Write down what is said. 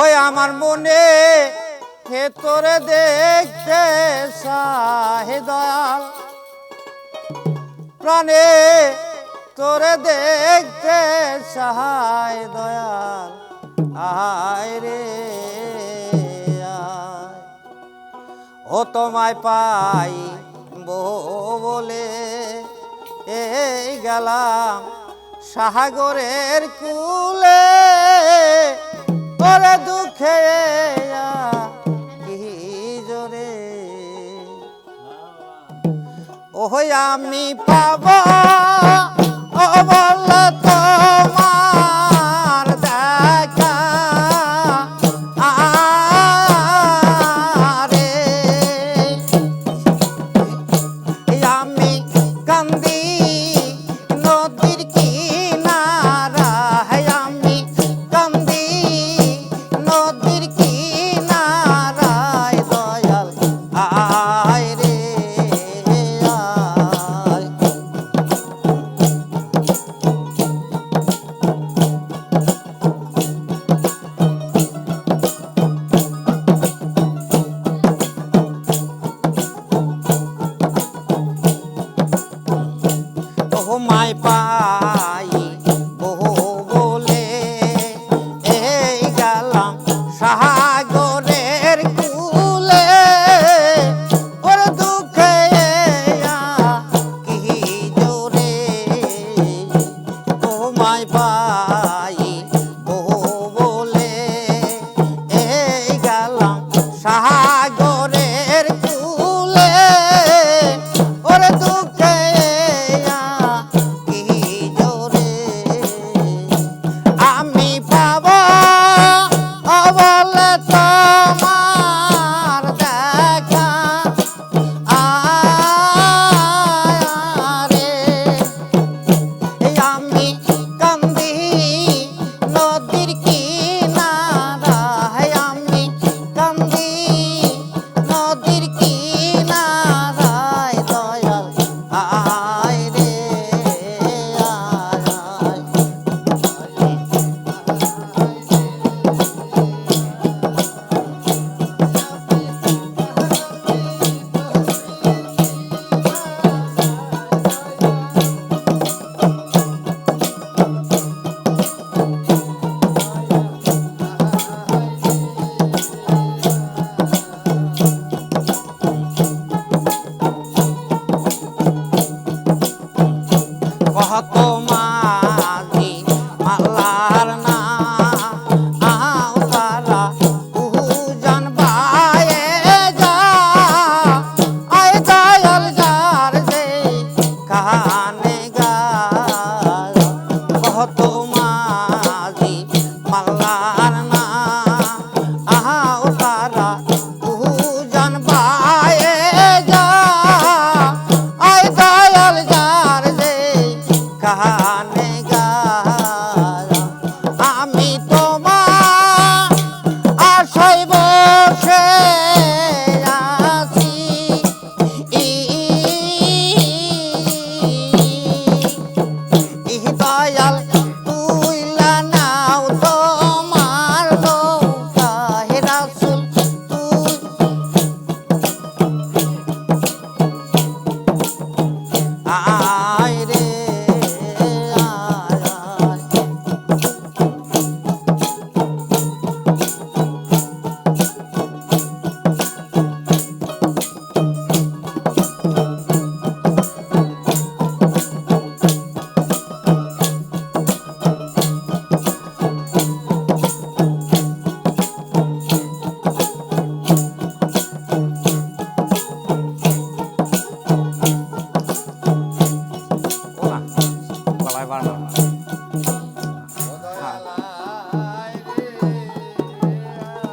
ওই আমার মনে হে তোরে দেখতে সাহেদাল প্রাণে তোরে দেখতে সাহায় দয়াল। আয় রে ও তোমায় পাই বলে, এই গেলাম সাহাগরের কুলে। ওরে দুঃখে জোরে। ওহ আমি পাবা। my pa. Bible.